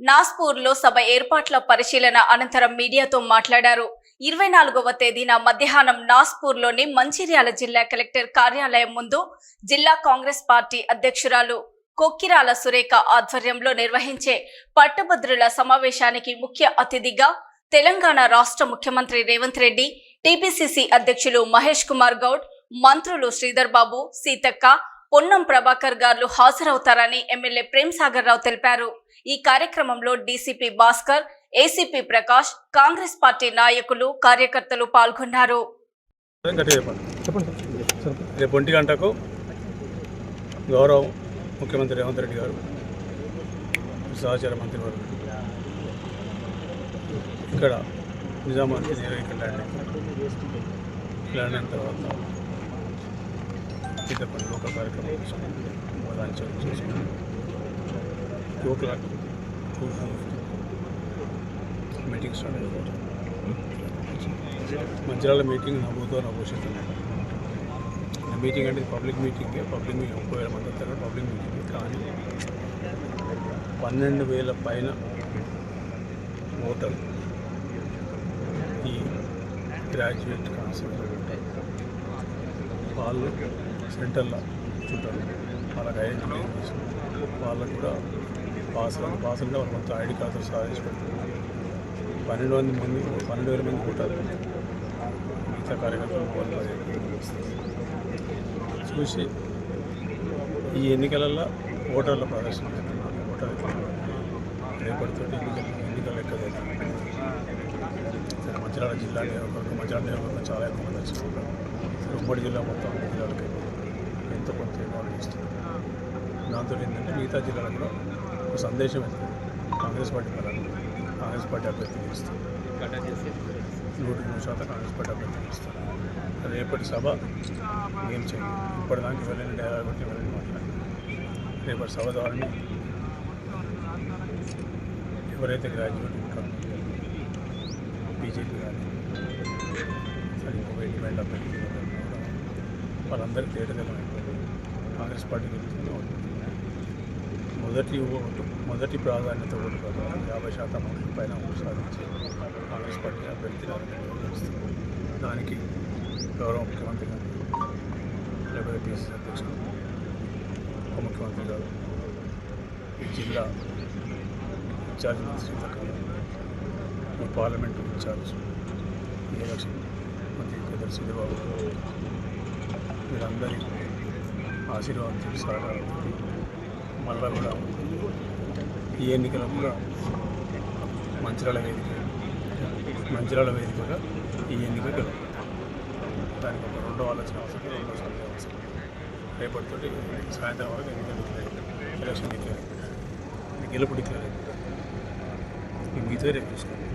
నాస్పూర్లో సభ ఏర్పాట్ల పరిశీలన అనంతరం మీడియాతో మాట్లాడారు. ఇరవై నాలుగవ తేదీన మధ్యాహ్నం నాస్పూర్లోని మంచిర్యాల జిల్లా కలెక్టర్ కార్యాలయం ముందు జిల్లా కాంగ్రెస్ పార్టీ అధ్యక్షురాలు కొక్కిరాల సురేఖ ఆధ్వర్యంలో నిర్వహించే పట్టభద్రుల సమావేశానికి ముఖ్య అతిథిగా తెలంగాణ రాష్ట్ర ముఖ్యమంత్రి రేవంత్ రెడ్డి టీపీసీసీ అధ్యక్షులు మహేష్ కుమార్ గౌడ్ మంత్రులు శ్రీధర్ బాబు సీతక్క పొన్నం ప్రభాకర్ గారు హాజరవుతారని ఎమ్మెల్యే ప్రేమ్ సాగర్ రావు తెలిపారు. ఈ కార్యక్రమంలో DCP Bhaskar ACP Prakash Congress party నాయకులు కార్యకర్తలు పాల్గొన్నారు. రేపు ఒంటి గంటకు గౌరవ ముఖ్యమంత్రి రేవంత్ రెడ్డి గారు సహచార మంత్రి వారు ఇక్కడ నిజామాబాద్ ఇక్కడ ల్యాండ్ అయిన తర్వాత ఇతర పని లోకల్ కార్యక్రమం చేసుకుని చేసుకుని two o'clock two meeting start అయిపోతుంది మంచిర్యాల మీటింగ్ నవ్వుతో నవ్వుతున్నాను మీటింగ్ అంటే పబ్లిక్ మీటింగ్ పబ్లిక్ మీటింగ్ ముప్పై వేల మంది వస్తారు పబ్లిక్ మీటింగ్ కానీ పన్నెండు వేల పైన ఓటర్. ఈ గ్రాడ్యుయేట్ కాన్సెప్ట్ వాళ్ళు సెంటర్లో చుట్టారు వాళ్ళకి ఐడెంటిఫై వాళ్ళకు కూడా పాస్ పాస్ అంటే వాళ్ళు మొత్తం ఐడి కార్డు సాధించి పన్నెండు మంది మంది పన్నెండు వేల మంది ఉంటారు మిగతా కార్యకర్తలు చూసి ఈ ఎన్నికలలో ఓటర్ల ప్రదర్శన ఓటర్ రేపటితోటి ఎన్నికలు ఎన్నికలు లెక్క సరే మంచిర్యాల జిల్లా నియోజకవర్గం మంచిర్యాల నియోజకవర్గం చాలా ఎక్కువ మంది వచ్చిన ఉమ్మడి జిల్లా మొత్తం జిల్లాలకి. ఎంతో కొంత ఇన్వాల్వ్ చేస్తుంది దాంతో ఏంటంటే మిగతా జిల్లాలకు కూడా ఒక సందేశం వెళ్తుంది కాంగ్రెస్ పార్టీ పరంగా. కాంగ్రెస్ పార్టీ అభ్యర్థి గెలుస్తుంది నూటికి నూరు శాతం కాంగ్రెస్ పార్టీ అభ్యర్థి గెలుస్తారు. రేపటి సభ. ఏం చేయండి ఇప్పటిదాకా వెళ్ళిన డైలాగ్ కొట్టి వెళ్ళని మాట్లాడాలి. రేపటి సభ ద్వారా ఎవరైతే గ్రాడ్యుయేట్ ఉంటారో బీజేపీ కానీ ఇంకొక ఇండిపెండెంట్ అభ్యర్థి వాళ్ళందరికీ కాంగ్రెస్ పార్టీ గెలుస్తుంది మొదటి మొదటి ప్రాధాన్యత ఓటు యాభై శాతం ఓట్ల పైన ఓటు సాధించి కాంగ్రెస్ పార్టీ అభ్యర్థి దానికి గౌరవ ముఖ్యమంత్రి గారు లేకపోతే పిసిసి అధ్యక్షుడు ఉప ముఖ్యమంత్రి గారు ఈ జిల్లా ఇన్ఛార్జ్ మంత్రి సీతక్క ఈ పార్లమెంటు ఇన్ఛార్జ్ ఈ ఎలక్షన్ మంత్రి పెద్దలు శ్రీబాబు వీరందరి ఆశీర్వాదం సహకారం మళ్ళా కూడా ఈ ఎన్నికలకు కూడా మంచిర్యాల వేదిక మంచిర్యాల వేదికగా ఈ ఎన్నిక దానికి ఒక రెండో ఆలోచన అవసరం రెండో సమయం అవసరం. రేపటితోటి సాయంత్రం వరకు ఎన్నికలు డిక్లేర్ ఎలక్షన్ డిక్లేర్ గెలుపు డిక్లేర్ అయింది ఈ మీతో రేపు చూసుకోండి